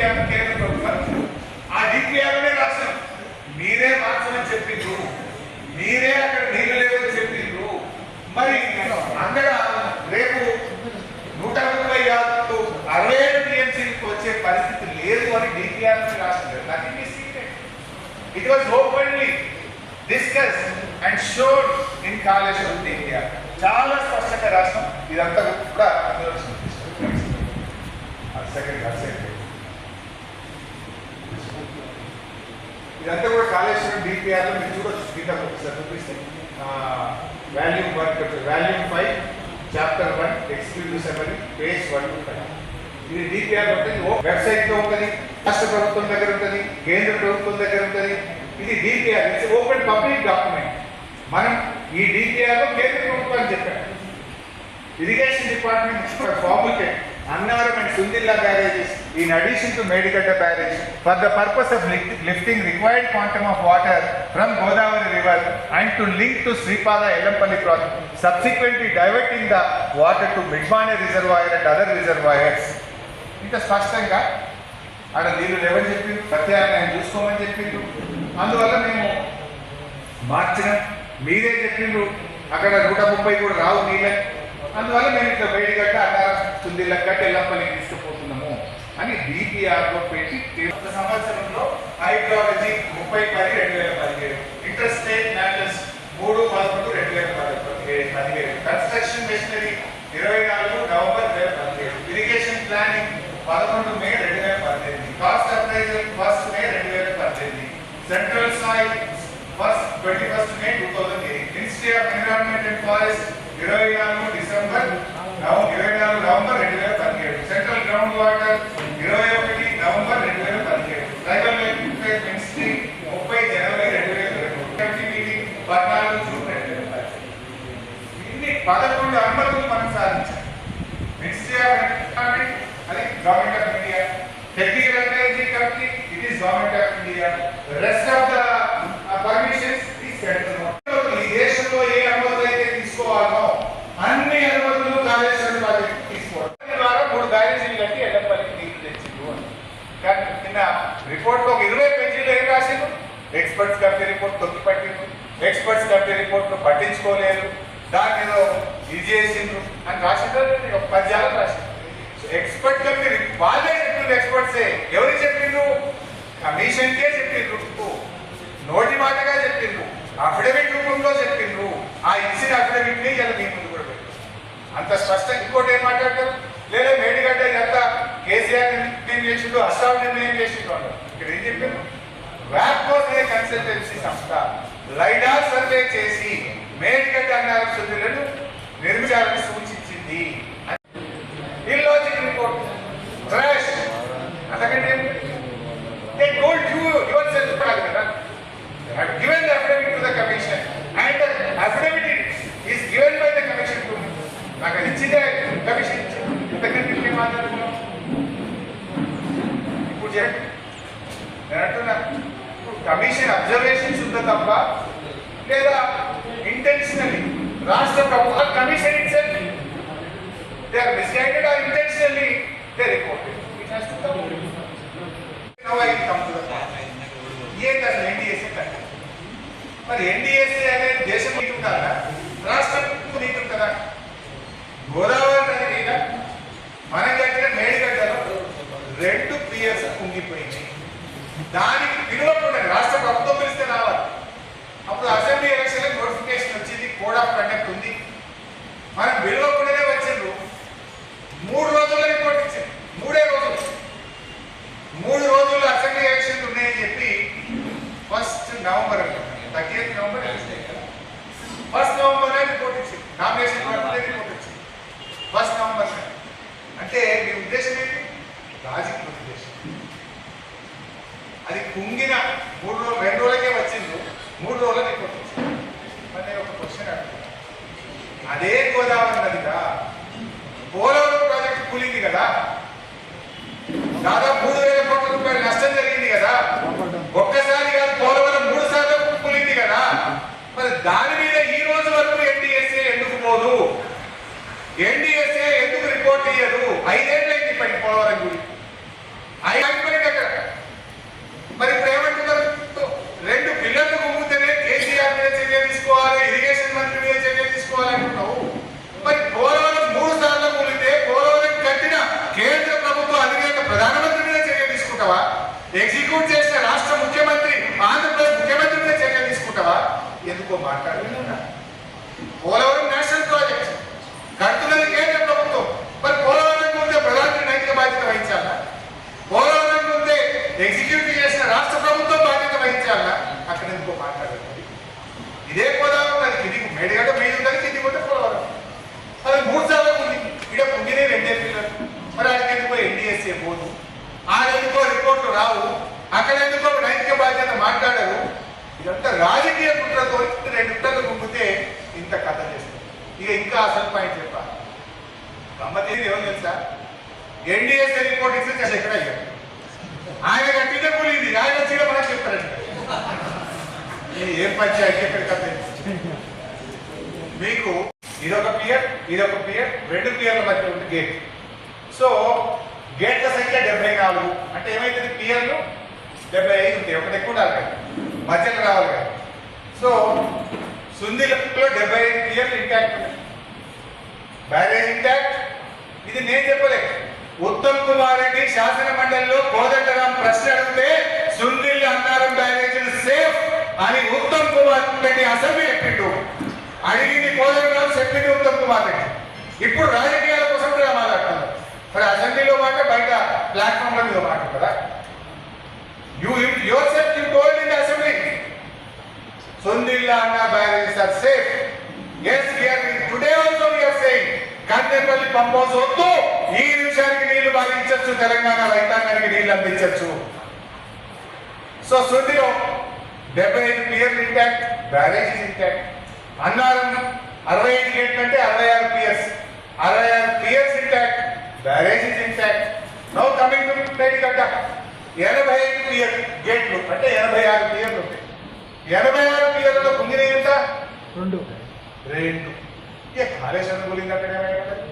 కేంద్ర ఆ డిపిఆర్నే రాష్ట్రం మీరే మార్చమని చెప్పిండ్రు మీరే అక్కడ నీళ్ళు లేవని చెప్పిండ్రు మరి అక్కడ రేపు నూట ముప్పై యాభై అరవై ఏడు టీఎంసీకి వచ్చే పరిస్థితి లేదు అని డిపిఆర్ రాసింది nothing secret it was openly discuss and showed in Kaleshwaram India చాలా స్పష్టంగా రాష్ట్రం. ఇదంతా కూడా అందులో చూపిస్తుంది. ఆ సెకండ్ ఆ సెకండ్ ఇదంతా కూడా కాళేశ్వరం డిపిఆర్లో మీరు చూడొచ్చు. కింద ఒకసారి చూపిస్తే. Volume one volume five chapter one exclusive seven page one two ఇది డిపిఆర్ ఉంటుంది వెబ్సైట్లో ఉంటుంది. రాష్ట్ర ప్రభుత్వం దగ్గర ఉంటుంది. కేంద్ర ప్రభుత్వం దగ్గర ఉంటుంది. ఇది DPR it's open public document మనం ఈ డిపిఆర్లో కేంద్ర ప్రభుత్వాన్ని చెప్పాం. ఇరిగేషన్ డిపార్ట్మెంట్ ఫార్ముకే Annavaram and Sundilla barrages in addition to Medigadda barrage for the purpose of lifting required quantum of water from Godavari river and to link to Sripada Ellampalli project, subsequently diverting the water to మిడ్మానే reservoir and other reservoirs ఇంత స్పష్టంగా ఆడ నీళ్ళు లేవని చెప్పిండు ప్రత్యామ్నాయం చూసుకోమని చెప్పిండు అందువల్ల మేము మార్చడం మీరే చెప్పిండు అక్కడ నూట ముప్పై కూడా రావు నీళ్ళే అందువల్ల మేము ఇట్లా వేడిగట్ట అన్నారం తుందిళ్ళ గట్ట ఎల్లప్పని తీసుకుపోతాం అని డిపిఆర్లో పెట్టి సంవత్సరంలో హైడ్రాలజీ ముప్పై పది రెండు వేల పదిహేడు. ఇంటర్స్టేట్ మ్యాటర్స్ మూడు పదకొండు రెండు వేల పదిహేడు పదిహేడు. కన్స్ట్రక్షన్ మెషినరీ ఇరవై నాలుగు నవంబర్ రెండు వేల పదిహేడు. ఇరిగేషన్ ప్లానింగ్ పదకొండు మే రెండు వేల పద్దెనిమిది కాస్ట్ అప్రైజల్ ఫస్ట్ మే రెండు వేల పద్దెనిమిది central soil first twenty first May two thousand eight. Ministry of environment and forest ఇరవై నాలుగు డిసెంబర్ ఇరవై నాలుగు నవంబర్ రెండు వేల పదిహేడు. సెంట్రల్ గ్రౌండ్ వాటర్ ఇరవై ఒకటి నవంబర్ రెండు వేల పదిహేడు ట్రైబల్ వెల్ఫేర్ మినిస్ట్రీ ముప్పై జనవరి రెండు వేల రెండు కమిటీ మీటింగ్ పద్నాలుగు జూన్ ఇన్ని పదకొండు అనుమతులు మనం సాధించాం మినిస్ట్రీ ఆఫ్ ఎన్విరాన్మెంట్ అది government of India technical advisory committee it is government of India rest of the permissions ఈ సెంట్రల్ ఈ దేశంలో ఏ అనుమతులు అయితే తీసుకోవాలో అన్ని అనుమతులు కాళేశ్వరం ప్రాజెక్ట్ తీసుకోవాలి. ద్వారా మూడు బ్యారేజీలు కట్టి ఎల్లపల్లికి నీళ్ళు తెచ్చిండు అని. కానీ నిన్న రిపోర్ట్లో ఒక ఇరవై పేజీలు ఏం రాసిండు ఎక్స్పర్ట్స్ కమిటీ రిపోర్ట్ తొక్కి పట్టిండు ఎక్స్పర్ట్స్ కమిటీ రిపోర్ట్ పట్టించుకోలేదు. దాని ఏదో ఇది చేసిండ్రు అని రాసిండ్రు ఒక పద్యాలు రాసిండ్రు. ఎక్స్పర్ట్ కమిటీ వాళ్ళే చెప్పిండ్రు ఎక్స్పర్ట్సే. ఎవరు చెప్పిండ్రు? కమిషన్కే చెప్పిండ్రు. నోటి మాటగా చెప్పిండ్రు. అఫిడవిట్ రూపంలో చెప్పిండ్రు. ఆ ఇచ్చిన అఫిడవిట్ని ఇలా మీ ముందు కూడా పెట్టారు. అంత స్పష్టంగా ఇంకోటి ఏం మాట్లాడతారు? లేదా మేడిగడ్డ ఇదంతా కేసీఆర్ నిర్ణయం చేసిండు అస్సాం నిర్ణయం చేసిండు అన్నారు ఇక్కడ ఏం చెప్పారు? వ్యాప్కోస్ అనే కన్సల్టెన్సీ సంస్థ లైడార్ సర్వే చేసి మేడికల్ అనాలిసిస్ సర్వేలను నిర్మించాలని సూచించింది. ఇల్లాజికల్ రిపోర్ట్ ట్రాష్ అందుకంటే దే టోల్డ్ యు యువర్ కదా. They given the affidavit to commission and the affidavit is given by commission నాకు ఇచ్చితే కమిషన్ ఎందుకంటే నేను ఇప్పుడు చెప్పి కమిషన్ అబ్జర్వేషన్స్ ఉందా తప్ప లేదా ఇంటెన్షనలీ రాష్ట్ర ప్రభుత్వ commission itself they are misguided or intentionally they reported it has to come now I come to the A అసలు ఎన్డీఎస్ఏ కట్ట మరి ఎన్డీఎస్ఏ అనేది దేశం నీటి రాష్ట్రం నీటి ఉంటుందా గోదావరి నది మనం కట్టిన మేడిగడ్డలో రెండు పియర్స్ కుంగిపోయింది దానికి పిలువకుండా రాష్ట్ర ప్రభుత్వం పిలిస్తే రావాలి అప్పుడు అసెంబ్లీ ఎలక్షన్ నోటిఫికేషన్ వచ్చింది కోడ్ ఆఫ్ కండక్ట్ ఉంది మనం పిలువకుండానే వచ్చిండ్రు మూడు రోజుల్లో రిపోర్ట్ ఇచ్చింది మూడే రోజులు మూడు రోజుల్లో అసెంబ్లీ ఎలక్షన్లు ఉన్నాయని చెప్పి first November thirty eighth November election అయ్యింది కదా ఫస్ట్ నవంబర్ రిపోర్ట్ ఇచ్చింది నామినేషన్ పడుతుంది రిపోర్ట్ వచ్చింది ఫస్ట్ నవంబర్ అంటే మీ ఉద్దేశం ఏంటి రాజకీయ ఉద్దేశం అది కుంగిన మూడు రోజులు రెండు రోజులకే వచ్చింది మూడు రోజుల రిపోర్ట్ వచ్చింది మరి నేను ఒక క్వశ్చన్ అడుగుతాను అదే గోదావరి నదిగా పోలవరం ప్రాజెక్ట్ కూలింది కదా. దాదాపు మూడు వేల కోట్ల రూపాయలు నష్టం జరిగింది కదా. ఒక్కసారి కాదు పోలవరం మూడు శాతం కూలింది కదా. మరి దాని మీద ఈ రోజు వరకు ఎన్డీఎస్ఏ ఎందుకు పోదు? ఎన్డీఎస్ఏ ఎందుకు రిపోర్ట్ ఇయ్యదు? ఐదేళ్ళైంది ఇప్పటికి పోలవరం గురించి ఐదు మరి ఎక్కువ మాట్లాడలేదు పోలవరం నేషనల్ ప్రాజెక్ట్. కడుతున్నది కేంద్ర ప్రభుత్వం? మరి పోలవరం ముందే ప్రధాని నైతిక బాధ్యత వహించాలా? పోలవరం ముందే ఎగ్జిక్యూటివ్ చేసిన రాష్ట్ర ప్రభుత్వం బాధ్యత వహించాలా? అక్కడ ఎందుకో మాట్లాడలేదు. ఇదే పోలవరం అది కింది మేడిగడ్డ మీద ఉందని కింది కూడా పోలవరం. అది మూడు సార్లు ఉంది. ఇక్కడ పుంగినే రెండే పిల్లలు. మరి అక్కడికి ఎందుకో ఎన్డీఎస్ఏ పోదు. ఆడ ఎందుకో రిపోర్ట్లు రావు. అక్కడ ఎందుకు అసలు పాయింట్ చెప్పాలి. గమ్మతి ఎవరు తెలుసా? ఎన్డీఎస్ఏ రిపోర్ట్ ఇస్తే చాలా ఎక్కడ అయ్యారు? ఆయన కట్టితే కూలింది. ఆయన వచ్చి మనకు చెప్తారండి ఏం పంచాయతీ ఎక్కడికి మీకు ఇదొక పియర్ ఇదొక పియర్ రెండు పియర్ల మధ్య ఉంది గేట్. సో గేట్ల సంఖ్య డెబ్బై నాలుగు. అంటే ఏమైతుంది? పియర్లు డెబ్బై ఐదు ఉంటాయి. ఒకటి ఎక్కువ ఉండాలి కదా. మధ్యలో రావాలి కదా. సో సుందిలో డెబ్బై ఐదు పియర్లు ఇంటాక్ట్ బ్యారేజ్ ఇంటాక్ట్ ఇది నేను చెప్పలేదు. ఉత్తమ్ కుమార్ రెడ్డి శాసన మండలిలో కోదండరాం ప్రశ్న అడిగితే సుందిల్ అన్నారం బ్యారేజ్ సేఫ్ అని ఉత్తమ్ కుమార్ రెడ్డి అసెంబ్లీ చెప్పిండు. అడిగింది కోదండరాం చెప్పింది ఉత్తమ్ కుమార్ రెడ్డి. ఇప్పుడు రాజకీయాల కోసం కూడా మాట్లాడుతున్నారు మరి అసెంబ్లీలో మాట బయట ప్లాట్ఫామ్లో మీద మాట కదా కంటెంపల్లి పంప్ హౌస్ వద్దు. ఈ నిమిషానికి నీళ్ళు బాధించవచ్చు తెలంగాణ రైతాంగానికి నీళ్ళు అందించవచ్చు సో సుందిలో డెబ్బై ఐదు పియర్లు ఇంటాక్ట్ బ్యారేజ్ ఇంటాక్ట్ అన్నారం అరవై ఐదు గేట్లు అంటే అరవై ఆరు పియర్స్ అరవై ఆరు piers intact barrage intact now coming to Medigadda ఎనభై ఐదు పియర్ గేట్లు అంటే ఎనభై ఆరు పియర్లు ఉంటాయి. ఎనభై ఆరు పిల్లలలో కుంగిన ఎంత? రెండు. రెండు ఇక కాళేశ్వరం గురించి అక్కడ ఏమైపోతుంది